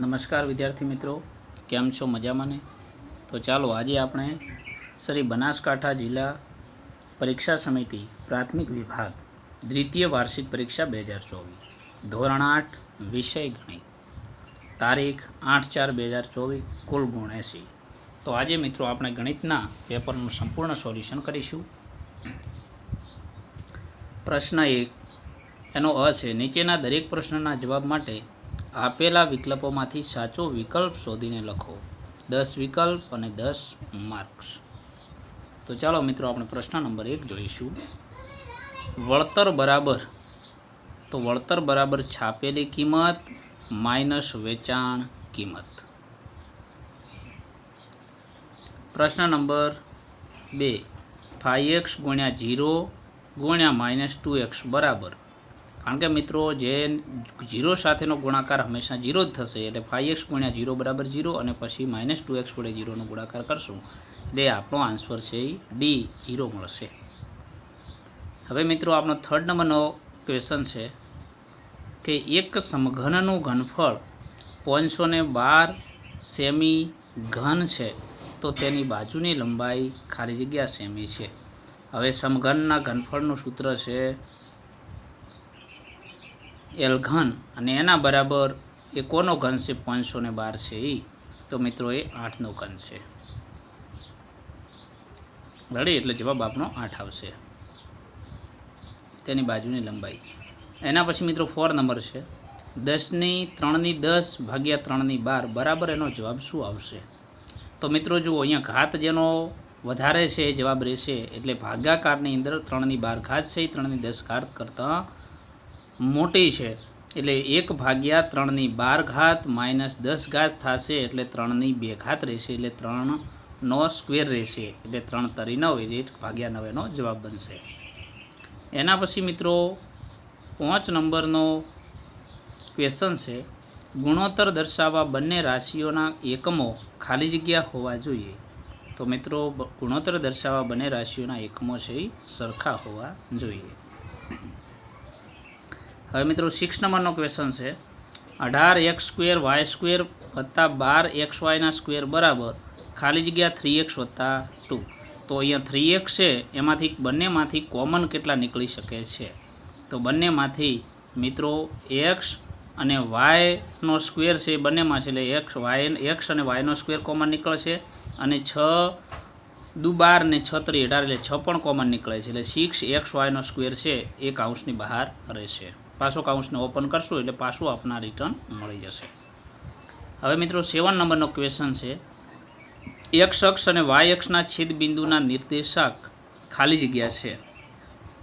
નમસ્કાર વિદ્યાર્થી મિત્રો, કેમ છો મજામાં ને? તો ચાલો આજે આપણે શ્રી બનાસકાંઠા જિલ્લા પરીક્ષા સમિતિ પ્રાથમિક વિભાગ દ્વિતીય વાર્ષિક પરીક્ષા બે હજાર ચોવીસ, ધોરણ આઠ, વિષય ગણિત, તારીખ આઠ ચાર બે હજાર ચોવીસ, કુલ ગુણ એંસી. તો આજે મિત્રો આપણે ગણિતના પેપરનું સંપૂર્ણ સોલ્યુશન કરીશું. પ્રશ્ન એક, એનો અ છે, નીચેના દરેક પ્રશ્નના જવાબ માટે આપેલા વિકલ્પોમાંથી સાચો વિકલ્પ શોધીને લખો. દસ વિકલ્પ અને દસ માર્ક્સ. તો ચાલો મિત્રો આપણે પ્રશ્ન નંબર એક જોઈશું. વળતર બરાબર. તો વળતર બરાબર છાપેલી કિંમત માઇનસ વેચાણ કિંમત. પ્રશ્ન નંબર બે. ફાઈ એક્સ ગુણ્યા જીરો ગુણ્યા માઇનસ ટુ એક્સ બરાબર. કારણ કે મિત્રો જે જીરો સાથેનો ગુણાકાર હંમેશા જીરો જ થશે એટલે ફાઈવ એક્સ ગુણ્યા જીરો બરાબર જીરો અને પછી માઇનસ ટુ એક્સ વડે જીરોનો ગુણાકાર કરશું. એટલે આપણો આન્સર છે ડી જીરો મળશે. હવે મિત્રો આપણો થર્ડ નંબરનો ક્વેશ્ચન છે કે એક સમઘનનું ઘનફળ પાંચસો બાર સેમી ઘન છે, તો તેની બાજુની લંબાઈ ખાલી જગ્યા સેમી છે. હવે સમઘનના ઘનફળનું સૂત્ર છે એલ ઘન અને એના બરાબર એ કોનો ઘન છે? પાંચસો ને બાર છે એ તો મિત્રો એ આઠનો ઘન છે. રડી? એટલે જવાબ આપણો આઠ આવશે. તેની બાજુની લંબાઈ. એના પછી મિત્રો ફોર નંબર છે. દસની ત્રણની દસ ભાગ્યા ત્રણની બાર બરાબર એનો જવાબ શું આવશે? તો મિત્રો જુઓ, અહીંયા ઘાત જેનો વધારે છે જવાબ રહેશે. એટલે ભાગાકારની અંદર ત્રણની બાર ઘાત છે એ ત્રણની દસ ઘાત કરતાં મોટી છે. એટલે એક ભાગ્યા ત્રણની બાર ઘાત માઇનસ દસ ઘાત થશે એટલે ત્રણની બે ઘાત રહેશે. એટલે ત્રણનો સ્ક્વેર રહેશે. એટલે ત્રણ તરી નવ એક ભાગ્યા નવેનો જવાબ બનશે. એના પછી મિત્રો પાંચ નંબરનો ક્વેશ્ચન છે. ગુણોત્તર દર્શાવવા બંને રાશિઓના એકમો ખાલી જગ્યા હોવા જોઈએ. તો મિત્રો, ગુણોત્તર દર્શાવવા બંને રાશિઓના એકમો છે સરખા હોવા જોઈએ. હવે મિત્રો સિક્સ નંબરનો ક્વેશ્ચન છે. અઢાર એક્સ સ્ક્વેર વાય સ્ક્વેર વત્તા બાર એક્સ વાયના સ્ક્વેર બરાબર. ખાલી જગ્યા થ્રી એક્સ વત્તા ટુ તો અહીંયા થ્રી એક્સ છે, એમાંથી બંનેમાંથી કોમન કેટલા નીકળી શકે છે? તો બંનેમાંથી મિત્રો એક્સ અને વાયનો સ્ક્વેર છે બંનેમાં છે, એટલે એક્સ વાય એક્સ અને વાયનો સ્ક્વેર કોમન નીકળશે. અને છ દુ બાર ને છત્રી અઢાર એટલે છ પણ કોમન નીકળે છે. એટલે સિક્સ એક્સ વાયનો સ્ક્વેર છે એ કાઉન્સની બહાર રહેશે. પાછો કાઉન્સને ઓપન કરશું એટલે પાછું આપના રિટર્ન મળી જશે. હવે મિત્રો સેવન નંબરનો ક્વેશ્ચન છે. એક્સ અક્ષ અને વાય અક્ષના છેદ બિંદુના નિર્દેશક ખાલી જગ્યા છે.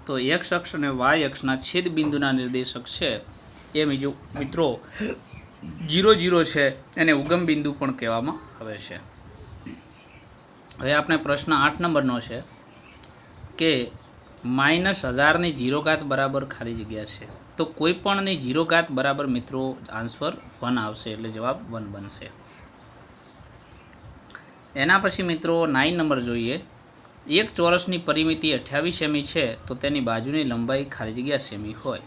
તો એક્સ અક્ષ અને વાય અક્ષના છેદ બિંદુના નિર્દેશક છે. એ બીજું મિત્રો જીરો જીરો છે એને ઉગમ બિંદુ પણ કહેવામાં આવે છે. હવે આપણે પ્રશ્ન આઠ નંબરનો છે કે માઇનસ હજારની જીરો ઘાત બરાબર ખાલી જગ્યા છે. તો કોઈ પણની ઘાત બરાબર મિત્રો આન્સર વન આવશે એટલે જવાબ વન બનશે. એના પછી મિત્રો નાઇન નંબર જોઈએ. એક ચોરસની પરિમિતિ અઠ્યાવીસ સેમી છે તો તેની બાજુની લંબાઈ ખાલી જગ્યા સેમી હોય.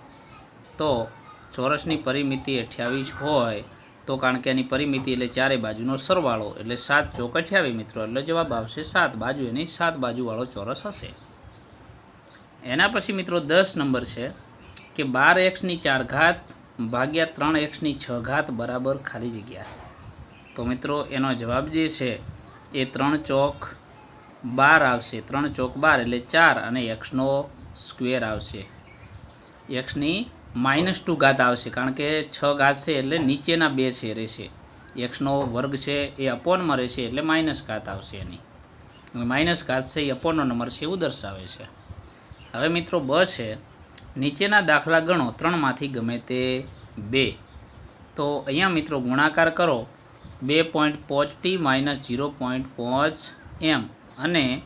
તો ચોરસની પરિમિતિ અઠ્યાવીસ હોય તો કારણ કે એની પરિમિતિ એટલે ચારે બાજુનો સરવાળો એટલે સાત ચોક અઠ્યાવીસ મિત્રો, એટલે જવાબ આવશે સાત બાજુ એની સાત બાજુવાળો ચોરસ હશે. એના પછી મિત્રો દસ નંબર છે. કે બાર એક્સની ચાર ઘાત ભાગ્યા ત્રણ એક્સની છ ઘાત બરાબર ખાલી જગ્યા. તો મિત્રો, એનો જવાબ જે છે એ ત્રણ ચોક બાર આવશે. ત્રણ ચોક બાર એટલે ચાર અને એક્સનો સ્ક્વેર આવશે. એક્સની માઇનસ ટુ ઘાત આવશે કારણ કે છ ઘાત છે એટલે નીચેના બે છે રહેશે. એક્સનો વર્ગ છે એ અપોનમાં રહેશે એટલે માઇનસ ઘાત આવશે એની. માઇનસ ઘાત છે એ અપોનનો નંબર છે એવું દર્શાવે છે. હવે મિત્રો, બ છે. નીચેના દાખલા ગણો ત્રણમાંથી ગમે તે બે. તો અહીંયા મિત્રો ગુણાકાર કરો. બે પોઈન્ટ પાંચ ટી માઇનસ જીરો પોઈન્ટ પાંચ એમ. અને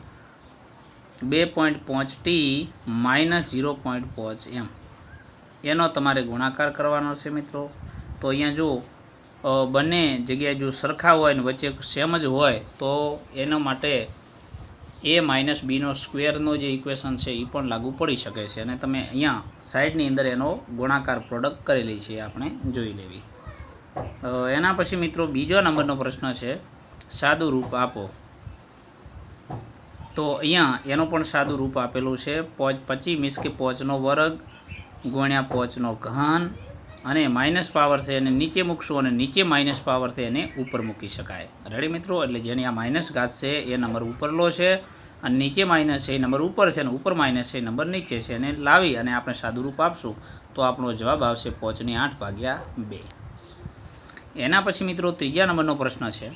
બે પોઈન્ટ પાંચ ટી માઇનસ જીરો પોઈન્ટ પાંચ એમ. એનો તમારે ગુણાકાર કરવાનો છે મિત્રો. તો અહીંયા જો બંને જગ્યાએ જો સરખા હોય ને વચ્ચે સેમ જ હોય, તો એના માટે એ માઇનસ બીનો સ્ક્વેરનો જે ઇક્વેશન છે, એ પણ લાગુ પડી શકે છે. અને તમે અહીંયા સાઈડની અંદર એનો ગુણાકાર પ્રોડક્ટ કરેલી છે, આપણે જોઈ લેવી. એના પછી મિત્રો બીજો નંબરનો પ્રશ્ન છે, સાદું રૂપ આપો. તો અહીંયા એનો પણ સાદું રૂપ આપેલું છે, પોચ પચી મીન્સ કે પોચનો વર્ગ ગુણ્યા પોચનો ઘન. અને માઇનસ પાવર છે એને નીચે મૂકશું અને નીચે માઇનસ પાવર છે એને ઉપર મૂકી શકાય. રેડી મિત્રો? એટલે જેની આ માઇનસ ઘાત છે, એ નંબર ઉપરલો છે અને નીચે માઇનસ છે, એ નંબર ઉપર છે અને ઉપર માઇનસ છે, એ નંબર નીચે છે એને લાવી અને આપણે સાદુરૂપ આપશું. તો આપણો જવાબ આવશે પોચની આઠ ભાગ્યા બે. એના પછી મિત્રો ત્રીજા નંબરનો પ્રશ્ન છે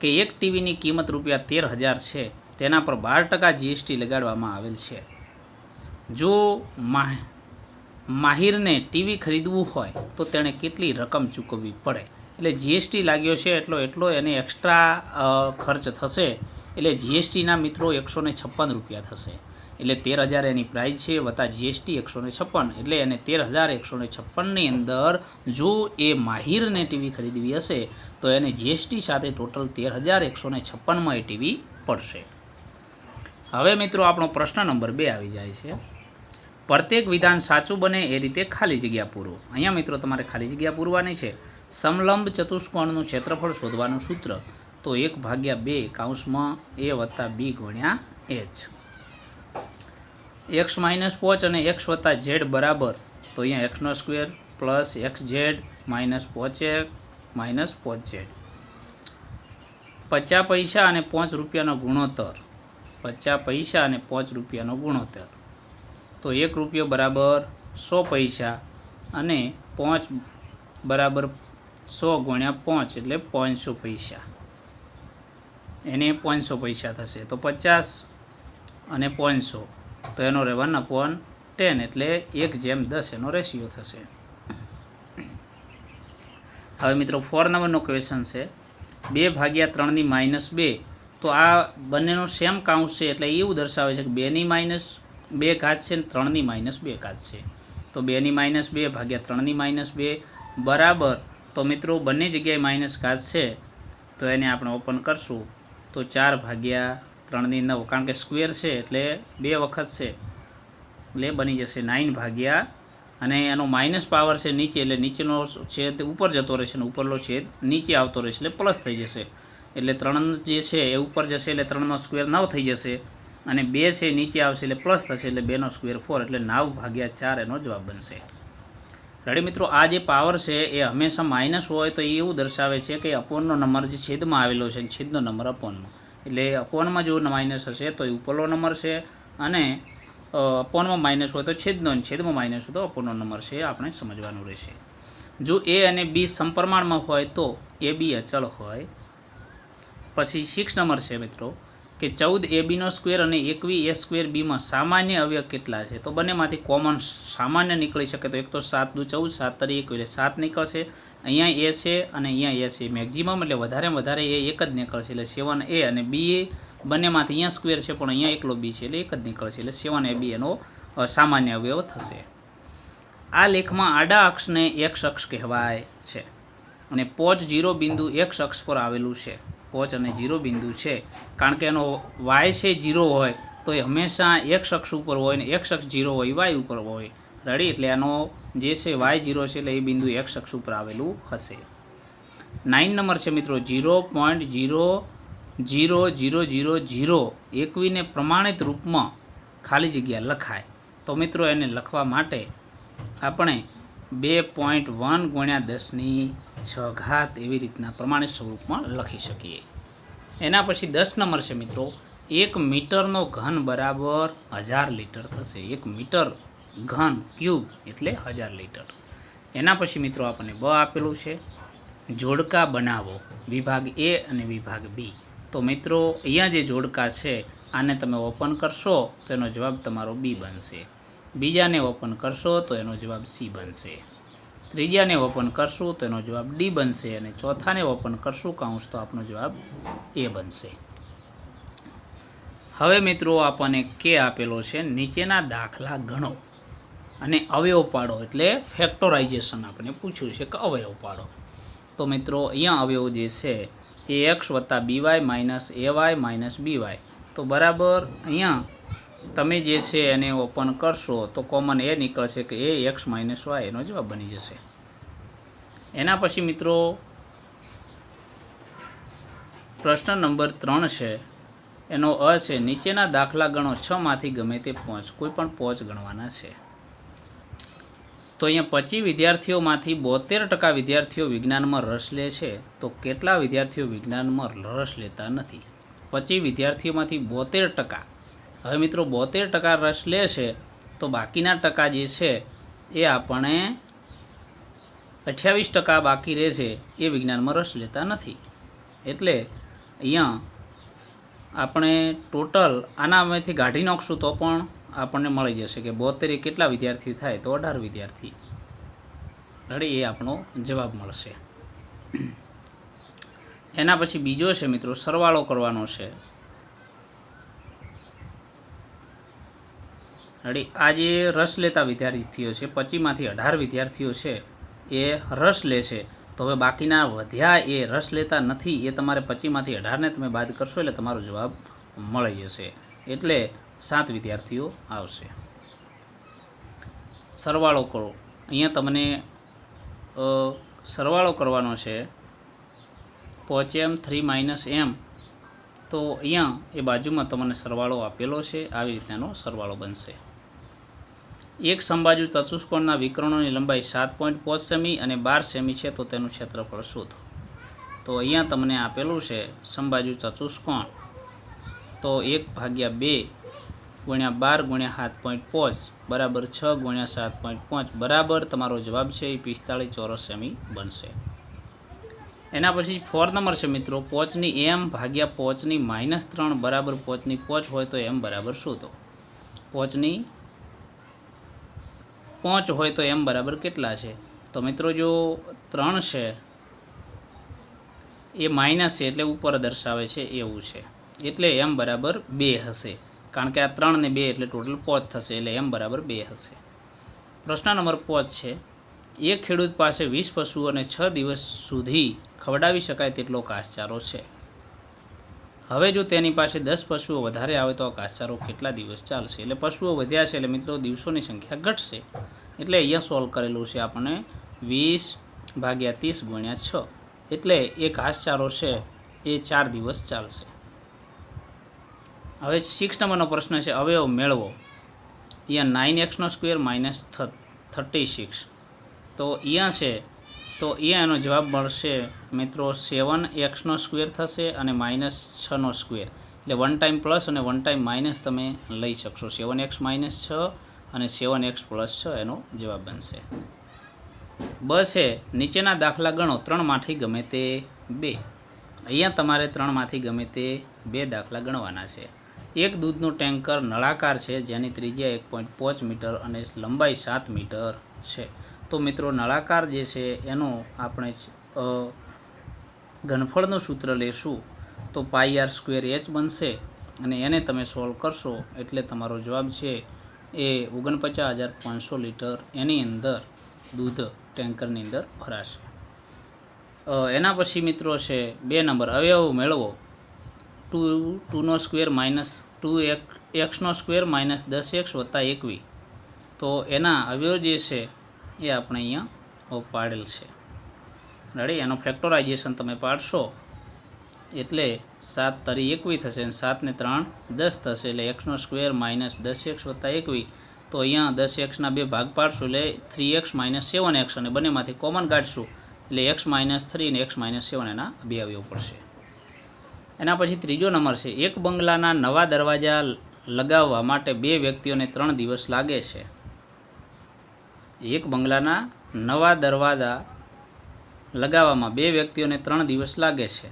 કે એક ટીવીની કિંમત રૂપિયા તેર હજાર છે, તેના પર બાર ટકા જીએસટી લગાડવામાં આવેલ છે. જો માહિરને ટીવી ખરીદવું હોય તો તેણે કેટલી રકમ ચૂકવવી પડે? એટલે જીએસટી લાગ્યો છે એટલો એટલો એને એક્સ્ટ્રા ખર્ચ થશે. એટલે જીએસટીના મિત્રો એકસો છપ્પન રૂપિયા થશે. એટલે તેર હજાર એની પ્રાઇસ છે વત્તા જીએસટી એકસો છપ્પન. એટલે એને તેર હજાર એકસો ને છપ્પનની અંદર જો એ માહિરને ટીવી ખરીદવી હશે, તો એને જીએસટી સાથે ટોટલ તેર હજાર એકસો ને છપ્પનમાં એ ટીવી પડશે. હવે મિત્રો આપણો પ્રશ્ન નંબર બે આવી જાય છે. પ્રત્યેક વિધાન સાચું બને એ રીતે ખાલી જગ્યા પૂરો. અહીંયા મિત્રો તમારે ખાલી જગ્યા પૂરવાની છે. સમલંબ ચતુષ્કોણનું ક્ષેત્રફળ શોધવાનું સૂત્ર. તો એક ભાગ્યા બે કાઉન્સમાં એ વત્તા બી ગુણ્યા એચ. એક્સ માઇનસ પોચ અને એક્સ વત્તા ઝેડ બરાબર. તો અહીંયા એક્સનો square plus x z minus પોચ એક માઇનસ પોચ ઝેડ. પચાસ પૈસા અને પાંચ રૂપિયાનો ગુણોત્તર. પચાસ પૈસા અને પાંચ રૂપિયાનો ગુણોત્તર. તો એક રૂપિયો બરાબર સો પૈસા અને પાંચ બરાબર સો ગુણ્યા પાંચ એટલે પાંચસો પૈસા. એને પાંચસો પૈસા થશે. તો પચાસ અને પાંચસો. તો એનો રહેવાનો વન અપોન ટેન એટલે એક જેમ દસ એનો રેશિયો થશે. હવે મિત્રો ફોર નંબરનો ક્વેશ્ચન છે. બે ભાગ્યા ત્રણની માઇનસ બે. તો આ બંનેનો સેમ કાઉન્ટ છે એટલે એવું દર્શાવે છે કે બેની માઇનસ બે ઘાત છે ને ત્રણની માઇનસ બે ઘાત છે. તો બેની માઇનસ બે ભાગ્યા ત્રણની માઇનસ બે બરાબર. તો મિત્રો બંને જગ્યાએ માઇનસ ઘાત છે. તો એને આપણે ઓપન કરશું. તો ચાર ભાગ્યા ત્રણની નવ, કારણ કે સ્ક્વેર છે એટલે બે વખત છે. એટલે બની જશે નાઇન ભાગ્યા અને એનો માઇનસ પાવર છે નીચે એટલે નીચેનો છેદ ઉપર જતો રહેશે અને ઉપરનો છેદ નીચે આવતો રહેશે એટલે પ્લસ થઈ જશે. એટલે ત્રણ જે છે એ ઉપર જશે એટલે ત્રણનો સ્ક્વેર નવ થઈ જશે. અને બે છે, નીચે આવશે એટલે પ્લસ થશે એટલે બેનો સ્ક્વેર ફોર એટલે નવ ભાગ્યા ચાર એનો જવાબ બનશે. રેડી મિત્રો? આ જે પાવર છે, એ હંમેશા માઇનસ હોય તો એ એવું દર્શાવે છે કે અપોનનો નંબર જે છેદમાં આવેલો છે છેદનો નંબર અપોનમાં એટલે અપોનમાં જો માઇનસ હશે તો એ ઉપરનો નંબર છે અને અપોનમાં માઇનસ હોય તો છેદનો છેદમાં માઇનસ હોય તો અપોનનો નંબર છે આપણે સમજવાનું રહેશે. જો એ અને બી સમપ્રમાણમાં હોય તો એ બી અચળ હોય. પછી સિક્સ નંબર છે મિત્રો. કે ચૌદ એ બીનો સ્ક્વેર અને એકવી એ સ્ક્વેર બીમાં સામાન્ય અવયવ કેટલા છે? તો બંનેમાંથી કોમન સામાન્ય નીકળી શકે તો એક તો સાત દુ ચૌદ, સાત તરી એક એટલે સાત નીકળશે. અહીંયા એ છે અને અહીંયા એ છે. મેક્ઝિમમ એટલે વધારે વધારે એ એક જ નીકળશે એટલે સેવન એ અને બી એ બંનેમાંથી અહીંયા સ્ક્વેર છે પણ અહીંયા એકલો બી છે એટલે એક જ નીકળશે એટલે સેવન એ બી એનો સામાન્ય અવયવ થશે. આ લેખમાં આડા અક્ષને એક્સ અક્ષ કહેવાય છે અને પોચ જીરો બિંદુ એક્સ અક્ષ પર આવેલું છે. પોચ અને જીરો બિંદુ છે. કારણ કે એનો વાય છે જીરો હોય, તો એ હંમેશા એક શખ્સ ઉપર હોય ને એક શખ્સ જીરો હોય વાય ઉપર હોય. રેડી એટલે એનો જે છે વાય જીરો છે, એટલે એ બિંદુ એક શખ્સ ઉપર આવેલું હશે. નાઇન નંબર છે મિત્રો, zero point zero zero zero zero zero એકવીને પ્રમાણિત રૂપમાં ખાલી જગ્યા લખાય. તો મિત્રો એને લખવા માટે આપણે બે પોઈન્ટ વન ગુણ્યા દસની છ ઘાત એવી રીતના પ્રમાણે સ્વરૂપમાં લખી શકીએ. એના પછી દસ નંબર છે મિત્રો, એક મીટરનો ઘન બરાબર હજાર લીટર થશે. એક મીટર ઘન ક્યુબ એટલે હજાર લીટર. એના પછી મિત્રો આપણને બ આપેલું છે. જોડકા બનાવો, વિભાગ એ અને વિભાગ બી. તો મિત્રો, અહીંયા જે જોડકા છે, આને તમે ઓપન કરશો, તો એનો જવાબ તમારો બી બનશે. બીજાને ઓપન કરશો, તો એનો જવાબ સી બનશે. ત્રીજાને ઓપન કરશું તો એનો જવાબ ડી બનશે અને ચોથાને ઓપન કરશું, કાઉન્સ તો આપણો જવાબ એ બનશે. હવે મિત્રો આપણને કે આપેલો છે, નીચેના દાખલા ગણો. અને અવયવ પાડો એટલે ફેક્ટોરાઇઝેશન આપણે પૂછ્યું છે કે અવયવ પાડો. તો મિત્રો, અહીંયા અવયવ જે છે, એ એક્સ વત્તા b y minus a y minus b y તો બરાબર અહીંયા તમે જે છે એને ઓપન કરશો તો કોમન એ નીકળશે કે એ એક્સ માઇનસ વાય એનો જવાબ બની જશે. એના પછી મિત્રો, પ્રશ્ન નંબર ત્રણ છે. એનો અ છે, નીચેના દાખલા ગણો છમાંથી ગમે તે પહોંચ, કોઈ પણ પોંચ ગણવાના છે. તો અહીંયા પચીસ વિદ્યાર્થીઓમાંથી બોતેર ટકા વિદ્યાર્થીઓ વિજ્ઞાનમાં રસ લે છે, તો કેટલા વિદ્યાર્થીઓ વિજ્ઞાનમાં રસ લેતા નથી? પચીસ વિદ્યાર્થીઓમાંથી બોતેર ટકા હવે મિત્રો બોતેર ટકા રસ લે છે, તો બાકીના ટકા જે છે, એ આપણે અઠ્યાવીસ ટકા બાકી રહે છે, એ વિજ્ઞાનમાં રસ લેતા નથી. એટલે અહીંયા આપણે ટોટલ આનામાંથી કાઢી નાખશું તો પણ આપણને મળી જશે કે બોતેરે કેટલા વિદ્યાર્થીઓ થાય, તો અઢાર વિદ્યાર્થી. રેડી એ આપણો જવાબ મળશે. એના પછી બીજો છે મિત્રો, સરવાળો કરવાનો છે. રેડી. આજે રસ લેતા વિદ્યાર્થીઓ છે પચીમાંથી અઢાર વિદ્યાર્થીઓ છે, એ રસ લે છે. તો હવે બાકીના વધ્યા એ રસ લેતા નથી, એ તમારે પચીમાંથી અઢારને તમે બાદ કરશો એટલે તમારો જવાબ મળી જશે. એટલે સાત વિદ્યાર્થીઓ આવશે. સરવાળો કરો. અહીંયા તમને સરવાળો કરવાનો છે. પોચ એમ થ્રી માઇનસ એમ. તો અહીંયા એ બાજુમાં તમને સરવાળો આપેલો છે. આવી રીતનાનો સરવાળો બનશે. એક સંબાજુ ચતુષ્કોણના વિકર્ણોની લંબાઈ સાત પોઈન્ટ પાંચ સેમી અને બાર સેમી છે, તો તેનું ક્ષેત્રફળ શોધો. તો અહીંયા તમને આપેલું છે સંબાજુ ચતુષ્કોણ. તો એક ભાગ્યા બે ગુણ્યા બાર ગુણ્યા સાત પોઈન્ટ પાંચ બરાબર છ ગુણ્યા સાત પોઈન્ટ પાંચ બરાબર તમારો જવાબ છે એ પિસ્તાળીસ ચોરસ સેમી બનશે. એના પછી ફોર નંબર છે મિત્રો, પોચની એમ ભાગ્યા પોચની માઇનસ ત્રણ બરાબર પોચની પોચ હોય તો એમ બરાબર શું તો પોચની પોચ હોય તો એમ બરાબર કેટલા છે? તો મિત્રો જો ત્રણ છે, એ માઇનસ છે એટલે ઉપર દર્શાવે છે એવું છે. એટલે એમ બરાબર બે હશે. કારણ કે આ ત્રણ ને બે એટલે ટોટલ પોચ થશે એટલે એમ બરાબર બે હશે. પ્રશ્ન નંબર પાંચ છે એક ખેડૂત પાસે વીસ પશુઓને છ દિવસ સુધી ખવડાવી શકાય તેટલો ઘાસચારો છે. હવે જો તેની પાસે દસ પશુઓ વધારે આવે તો આ ઘાસચારો કેટલા દિવસ ચાલશે? એટલે પશુઓ વધ્યા છે એટલે મિત્રો દિવસોની સંખ્યા ઘટશે. એટલે અહીંયા સોલ્વ કરેલું છે આપણને વીસ ભાગ્યા ત્રીસ ગુણ્યા છ. એટલે એ ઘાસચારો છે એ ચાર દિવસ ચાલશે. હવે સિક્સ નંબરનો પ્રશ્ન છે, અવયવ મેળવો. અહીંયા નાઇન એક્સનો સ્ક્વેર માઇનસ થર્ટી સિક્સ તો અહીંયા છે તો એ એનો જવાબ મળશે. મિત્રો સેવન એક્સનો સ્ક્વેર થશે અને માઇનસ છનો સ્ક્વેર એટલે વન ટાઈમ પ્લસ અને વન ટાઈમ માઇનસ તમે લઈ શકશો. સેવન એક્સ માઇનસ છ અને સેવન એક્સ પ્લસ છ એનો જવાબ બનશે. બસ છે, નીચેના દાખલા ગણો. ત્રણમાંથી ગમે તે બે. અહીંયા તમારે ત્રણમાંથી ગમે તે બે દાખલા ગણવાના છે. એક દૂધનું ટેન્કર નળાકાર છે, જેની ત્રિજ્યા એક પોઈન્ટ પાંચ મીટર અને લંબાઈ સાત મીટર છે. તો મિત્રો નળાકાર જે છે એનો આપણે ઘનફળનું સૂત્ર લેશું તો પાઈ આર સ્ક્વેર એચ બનશે અને એને તમે સોલ્વ કરશો એટલે તમારો જવાબ છે એ ઓગણપચાસ હજાર પાંચસો લીટર એની અંદર દૂધ ટેન્કરની અંદર ભરાશે. એના પછી મિત્રો છે બે નંબર અવયવ મેળવો. ટુ, ટુનો સ્ક્વેર માઇનસ ટુ એક, એક્સનો સ્ક્વેર માઇનસ દસ એક્સ વત્તા એકવી. તો એના અવયવ જે છે એ આપણે અહીંયા પાડેલ છે. રેડી એનો ફેક્ટોરાઇઝેશન તમે પાડશો, એટલે સાત તરી એકવી થશે અને સાતને ત્રણ દસ થશે, એટલે એક્સનો સ્ક્વેર માઇનસ દસ એક્સ વત્તા એકવી. તો અહીંયા દસ એક્સના બે ભાગ પાડશું, એટલે three x minus seven x અને બંનેમાંથી કોમન કાઢશું, એટલે એક્સ માઇનસ થ્રી અને એક્સ માઇનસ સેવન એના બે અવયવ પડશે. એના પછી ત્રીજો નંબર છે, એક બંગલાના નવા દરવાજા લગાવવા માટે બે વ્યક્તિઓને ત્રણ દિવસ લાગે છે. એક બંગલાના નવા દરવાજા લગાવવામાં બે વ્યક્તિઓને ત્રણ દિવસ લાગે છે.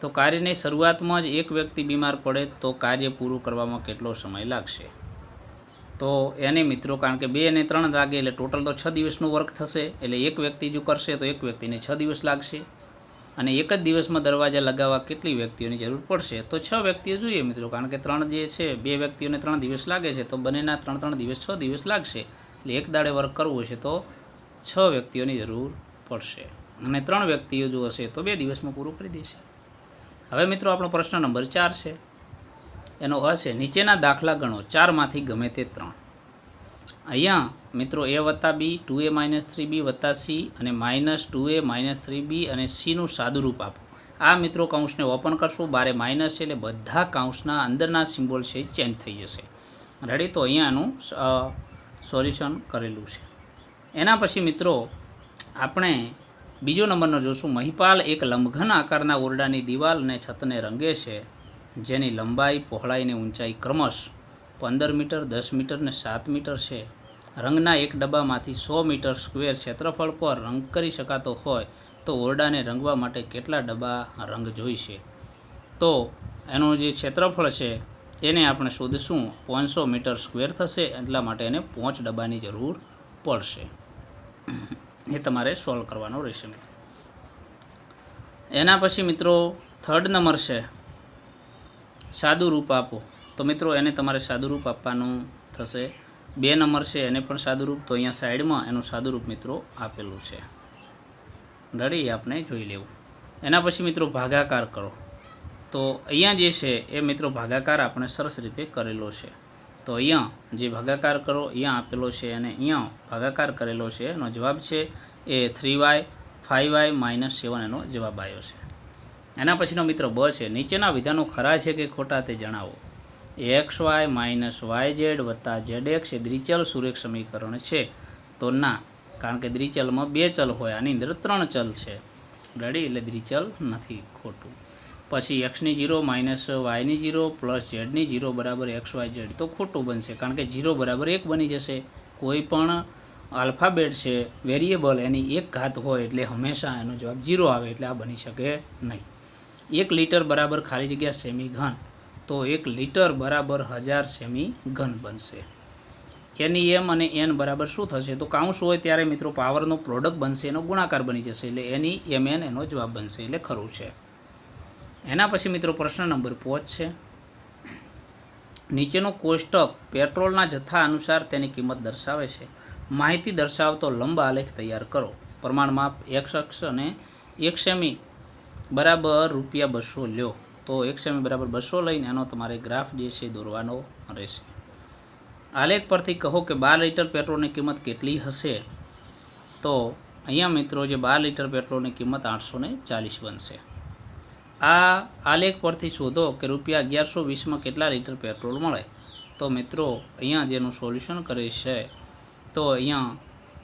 તો કાર્યની શરૂઆતમાં જ એક વ્યક્તિ બીમાર પડે તો કાર્ય પૂરું કરવામાં કેટલો સમય લાગશે? તો એને મિત્રો, કારણ કે બે અને ત્રણ લાગે એટલે ટોટલ તો છ દિવસનું વર્ક થશે, એટલે એક વ્યક્તિ જો કરશે તો એક વ્યક્તિને છ દિવસ લાગશે. અને એક જ દિવસમાં દરવાજા લગાવવા કેટલી વ્યક્તિઓની જરૂર પડશે? તો છ વ્યક્તિઓ જોઈએ મિત્રો, કારણ કે ત્રણ જે છે, બે વ્યક્તિઓને ત્રણ દિવસ લાગે છે, તો બંનેના ત્રણ ત્રણ દિવસ છ દિવસ લાગશે. એટલે એક દાડે વર્ક કરવું છે તો છ વ્યક્તિઓની જરૂર પડશે. અને ત્રણ વ્યક્તિઓ જો હશે તો બે દિવસમાં પૂરું કરી દેશે. હવે મિત્રો આપણો પ્રશ્ન નંબર ચાર છે. એનો અ છે, નીચેના દાખલા ગણો. ચારમાંથી ગમે તે ત્રણ. અહીંયા મિત્રો એ વત્તા B, two A minus three B વત્તા સી અને minus two A minus three B અને સીનું સાદુરૂપ આપો. આ મિત્રો કાઉન્સને ઓપન કરશું. બારે માઇનસ છે એટલે બધા કાઉન્સના અંદરના સિમ્બોલ છે ચેન્જ થઈ જશે. રેડી તો અહીંયાનું સોલ્યુશન કરેલું છે. એના પછી મિત્રો, આપણે બીજો નંબરનો જોશું. મહિપાલ એક લંબઘન આકારના ઓરડાની દિવાલ અને છતને રંગે છે. જેની લંબાઈ પહોળાઈ અને ઊંચાઈ ક્રમશ પંદર મીટર, દસ મીટર ને સાત મીટર છે. રંગના એક ડબ્બામાંથી સો મીટર સ્ક્વેર ક્ષેત્રફળ પર રંગ કરી શકાતો હોય તો ઓરડાને રંગવા માટે કેટલા ડબ્બા રંગ જોઈશે? તો એનું જે ક્ષેત્રફળ છે એને આપણે શોધીશું પાંચસો મીટર સ્ક્વેર થશે, એટલા માટે એને પાંચ ડબ્બાની જરૂર પડશે. એ તમારે સોલ્વ કરવાનો રહેશે મિત્રો. એના પછી મિત્રો થર્ડ નંબર છે, સાદું રૂપ આપો. તો મિત્રો, એને તમારે સાદું રૂપ આપવાનું થશે. બે નંબર છે, એને પણ સાદું રૂપ. તો અહીંયા સાઈડમાં એનું સાદું રૂપ મિત્રો આપેલું છે. રેડી આપણે જોઈ લેવું. એના પછી મિત્રો, ભાગાકાર કરો. તો અહીંયા જે છે એ મિત્રો ભાગાકાર આપણે સરસ રીતે કરેલો છે. તો અહીંયા જે ભાગાકાર કરો, અહીંયા આપેલો છે અને અહીંયા ભાગાકાર કરેલો છે, એનો જવાબ છે એ three y five y minus seven એનો જવાબ આવ્યો છે. એના પછીનો મિત્રો બ છે, નીચેના વિધાનો ખરા છે કે ખોટા તે જણાવો. X y minus y z વત્તા ઝેડ એક્સ એ દ્વિચલ સુરેખ સમીકરણ છે. તો ના, કારણ કે દ્વિચલમાં બે ચલ હોય, આની અંદર ત્રણ ચલ છે. રેડી એટલે દ્વિચલ નથી ખોટું. પછી એક્સની જીરો માઇનસ વાયની જીરો પ્લસ ઝેડની જીરો બરાબર એક્સ વાય ઝેડ તો ખોટું બનશે. કારણ કે જીરો બરાબર એક બની જશે. કોઈ પણ આલ્ફાબેટ છે વેરિયેબલ એની એક ઘાત હોય એટલે હંમેશા એનો જવાબ જીરો આવે એટલે આ બની શકે નહીં. એક લીટર બરાબર ખાલી જગ્યા સેમી ઘન તો એક લીટર બરાબર હજાર સેમી ઘન બનશે એની એમ અને એન બરાબર શું થશે? તો કાઉન્સ હોય ત્યારે મિત્રો પાવરનો પ્રોડક્ટ બનશે, એનો ગુણાકાર બની જશે એટલે એની એમ એન એનો જવાબ બનશે એટલે ખરું છે. એના પછી મિત્રો પ્રશ્ન નંબર પાંચ છે. નીચેનો કોષ્ટક પેટ્રોલના જથ્થા અનુસાર તેની કિંમત દર્શાવે છે. માહિતી દર્શાવતો લંબ આલેખ તૈયાર કરો. પ્રમાણમાં એક અક્ષ અને એક સેમી બરાબર રૂપિયા બસો લ્યો. તો એક સેમી બરાબર બસો લઈને એનો તમારે ગ્રાફ જે છે દોરવાનો રહેશે. આલેખ પરથી કહો કે બાર લીટર પેટ્રોલની કિંમત કેટલી હશે? તો અહીંયા મિત્રો જે બાર લીટર પેટ્રોલની કિંમત આઠસો ચાલીસ બનશે. આ આલેખ પરથી શોધો કે રૂપિયા અગિયારસો વીસમાં કેટલા લીટર પેટ્રોલ મળે? તો મિત્રો, અહીંયા જેનું સોલ્યુશન કરે છે. તો અહીંયા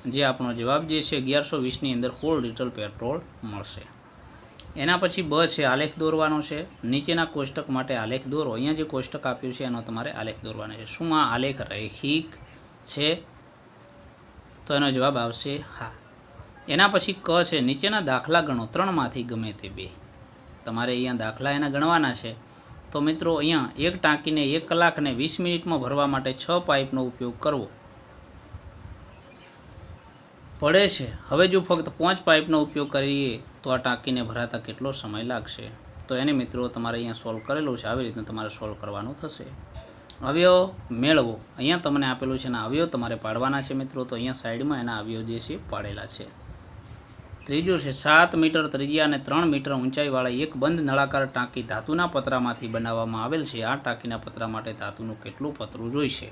જે આપણો જવાબ જે છે, અગિયારસો વીસની અંદર સોળ લીટર પેટ્રોલ મળશે. એના પછી બ છે, આલેખ દોરવાનો છે. નીચેના કોષ્ટક માટે આલેખ દોરો. અહીંયા જે કોષ્ટક આપ્યું છે, એનો તમારે આલેખ દોરવાનો છે. શું આ આલેખ રૈખિક છે? તો એનો જવાબ આવશે હા. એના પછી ક છે, નીચેના દાખલા ગણો. ત્રણમાંથી ગમે તે બે. તમારે અહીંયા દાખલા એના ગણવાના છે. તો મિત્રો, અહીંયા એક ટાંકીને એક કલાકને વીસ મિનિટમાં ભરવા માટે છ પાઇપનો ઉપયોગ કરવો. પડે છે. હવે જો ફક્ત પાંચ પાઇપનો ઉપયોગ કરીએ, તો આ ટાંકીને ભરાતા કેટલો સમય લાગશે? તો એને મિત્રો, તમારે અહીંયા સોલ્વ કરેલું છે. આવી રીતના તમારે સોલ્વ કરવાનું થશે. અવયવ મેળવો. અહીંયા તમને આપેલું છે એના અવયવ તમારે પાડવાના છે મિત્રો. તો અહીંયા સાઈડમાં એના અવયવ જે છે પાડેલા છે. ત્રીજું છે, સાત મીટર ત્રિજ્યા અને ત્રણ મીટર ઊંચાઈવાળા એક બંધ નળાકાર ટાંકી ધાતુના પતરામાંથી બનાવવામાં આવેલ છે. આ ટાંકીના પતરા માટે ધાતુનું કેટલું પતરું જોઈશે?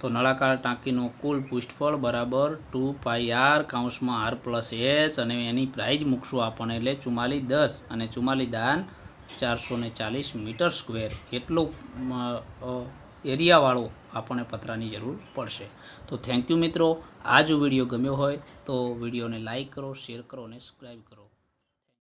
તો નળાકાર ટાંકીનું કુલ પુષ્ઠફળ બરાબર ટુ પાઈ આર કાઉન્સમાં આર પ્લસ એચ અને એની પ્રાઇઝ મૂકશું આપણને એટલે ચુમ્માલીસ દસ અને ચુમ્માલીસ દાન ચારસો ચાલીસ મીટર સ્ક્વેર. એટલું એરિયાવાળો આપણને પતરાની જરૂર પડશે. તો થેન્ક યુ મિત્રો. આ જો વીડિયો ગમ્યો હોય તો વિડીયોને લાઇક કરો શેર કરો અને સબસ્ક્રાઈબ કરો.